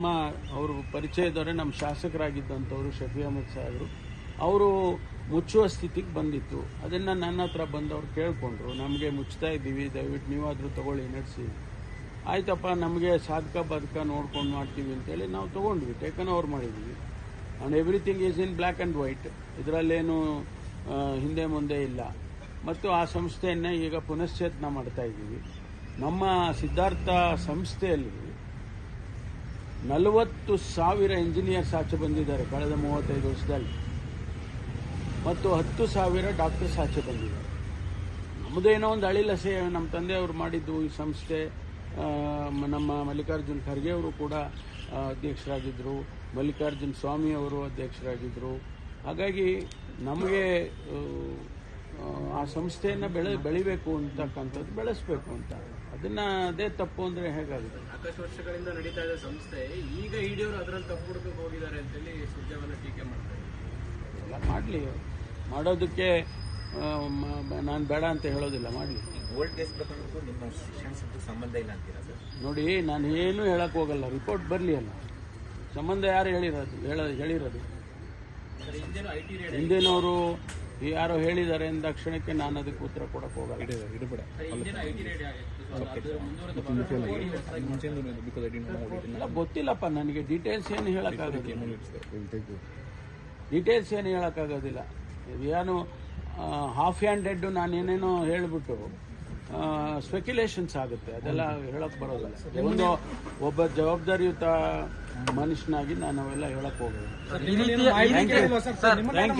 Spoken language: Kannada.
ನಮ್ಮ ಅವರು ಪರಿಚಯದವರೇ ನಮ್ಮ ಶಾಸಕರಾಗಿದ್ದಂಥವ್ರು ಶಫಿ ಅಹಮದ್ ಸಾಹೇಬರು. ಅವರು ಮುಚ್ಚುವ ಸ್ಥಿತಿಗೆ ಬಂದಿತ್ತು. ಅದನ್ನು ನನ್ನ ಹತ್ರ ಬಂದವ್ರು ಕೇಳಿಕೊಂಡ್ರು. ನಮಗೆ ಮುಚ್ತಾ ಇದ್ದೀವಿ, ದಯವಿಟ್ಟು ನೀವಾದರೂ ತಗೊಳ್ಳಿ, ನಡೆಸಿ. ಆಯ್ತಪ್ಪ, ನಮಗೆ ಸಾಧಕ ಬಾಧಕ ನೋಡ್ಕೊಂಡು ಮಾಡ್ತೀವಿ ಅಂತೇಳಿ ನಾವು ತೊಗೊಂಡ್ವಿ. ಟೇಕನ್ ಓವರ್ ಮಾಡಿದ್ವಿ. And everything is in black and white ಇದರಲ್ಲೇನು ಹಿಂದೆ ಮುಂದೆ ಇಲ್ಲ. ಮತ್ತು ಆ ಸಂಸ್ಥೆಯನ್ನೇ ಈಗ ಪುನಶ್ಚೇತನ ಮಾಡ್ತಾ ಇದ್ದೀವಿ. ನಮ್ಮ ಸಿದ್ಧಾರ್ಥ ಸಂಸ್ಥೆಯಲ್ಲಿ ನಲವತ್ತು ಸಾವಿರ ಇಂಜಿನಿಯರ್ಸ್ ಆಚೆ ಬಂದಿದ್ದಾರೆ ಕಳೆದ ಮೂವತ್ತೈದು ವರ್ಷದಲ್ಲಿ. ಮತ್ತು ಹತ್ತು ಸಾವಿರ ಡಾಕ್ಟರ್ಸ್ ಆಚೆ ಬಂದಿದ್ದಾರೆ. ನಮ್ಮದೇನೋ ಒಂದು ಅಳಿಲ ಸೇ ನಮ್ಮ ತಂದೆಯವರು ಮಾಡಿದ್ದು ಈ ಸಂಸ್ಥೆ ನಮ್ಮ ಮಲ್ಲಿಕಾರ್ಜುನ್ ಖರ್ಗೆ ಅವರು ಕೂಡ ಅಧ್ಯಕ್ಷರಾಗಿದ್ದರು ಮಲ್ಲಿಕಾರ್ಜುನ್ ಸ್ವಾಮಿ ಅವರು ಅಧ್ಯಕ್ಷರಾಗಿದ್ದರು ಹಾಗಾಗಿ ನಮಗೆ ಆ, ಸಂಸ್ಥೆಯನ್ನು ಬೆಳೆ ಬೆಳಿಬೇಕು ಅಂತಕ್ಕಂಥದ್ದು ಬೆಳೆಸಬೇಕು ಅಂತ. ಅದನ್ನ ಅದೇ ತಪ್ಪು ಅಂದ್ರೆ ಹೇಗಾಗುತ್ತೆ? ನಾಲ್ಕಷ್ಟು ವರ್ಷಗಳಿಂದ ನಡೀತಾ ಇದೆ ಸಂಸ್ಥೆ ಈಗ ಇಡಿಯವರು ಅದರಲ್ಲಿ ತಪ್ಪು ಹುಡುಕಕ್ಕೆ ಹೋಗಿದ್ದಾರೆ ಅಂತೇಳಿ ಸುರ್ಜೇವಾಲ ಟೀಕೆ ಮಾಡ್ತಾರೆ ಎಲ್ಲ ಮಾಡಲಿ. ಮಾಡೋದಕ್ಕೆ ನಾನು ಬೇಡ ಅಂತ ಹೇಳೋದಿಲ್ಲ ಮಾಡಿ ಓಲ್ಡ್ ಕೇಸ್ ಪ್ರಕರಣಕ್ಕೂ ನಿಮ್ಮ ಶಿಕ್ಷಣ ಸಂಬಂಧ ಇಲ್ಲ ಅಂತೀರಾ ಸರ್? ನೋಡಿ ನಾನು ಏನು ಹೇಳಕ್ ಹೋಗಲ್ಲ. ರಿಪೋರ್ಟ್ ಬರಲಿ ಅಲ್ಲ. ಸಂಬಂಧ ಯಾರು ಹೇಳಿರೋದು? ಹೇಳ ಹೇಳಿರೋದು? ಸರ್ ಹಿಂದೇನು ಐ ರೇಡ್ ಹಿಂದಿನವರು ಯಾರೋ ಹೇಳಿದ್ದಾರೆ ಅಂದ ಕ್ಷಣಕ್ಕೆ ನಾನು ಅದಕ್ಕೆ ಉತ್ತರ ಕೊಡಕ್ ಹೋಗಲ್ಲ. ಗೊತ್ತಿಲ್ಲಪ್ಪ ನನಗೆ ಡೀಟೇಲ್ಸ್ ಏನು ಹೇಳಕ್ಕಾಗೋದಿಲ್ಲ ಡೀಟೇಲ್ಸ್ ಏನು ಹೇಳಕ್ಕಾಗೋದಿಲ್ಲ ಏನು ಹಾಫ್ ಹ್ಯಾಂಡೆಡ್ ನಾನೇನೇನೋ ಹೇಳಿಬಿಟ್ಟು ಸ್ಪೆಕ್ಯುಲೇಷನ್ಸ್ ಆಗುತ್ತೆ. ಅದೆಲ್ಲ ಹೇಳಕ್ ಬರೋದಿಲ್ಲ. ಒಂದು ಒಬ್ಬ ಜವಾಬ್ದಾರಿಯುತ ಮನುಷ್ಯನಾಗಿ ನಾನು ಅವೆಲ್ಲ ಹೇಳಕ್ ಹೋಗೋದಿಲ್ಲ.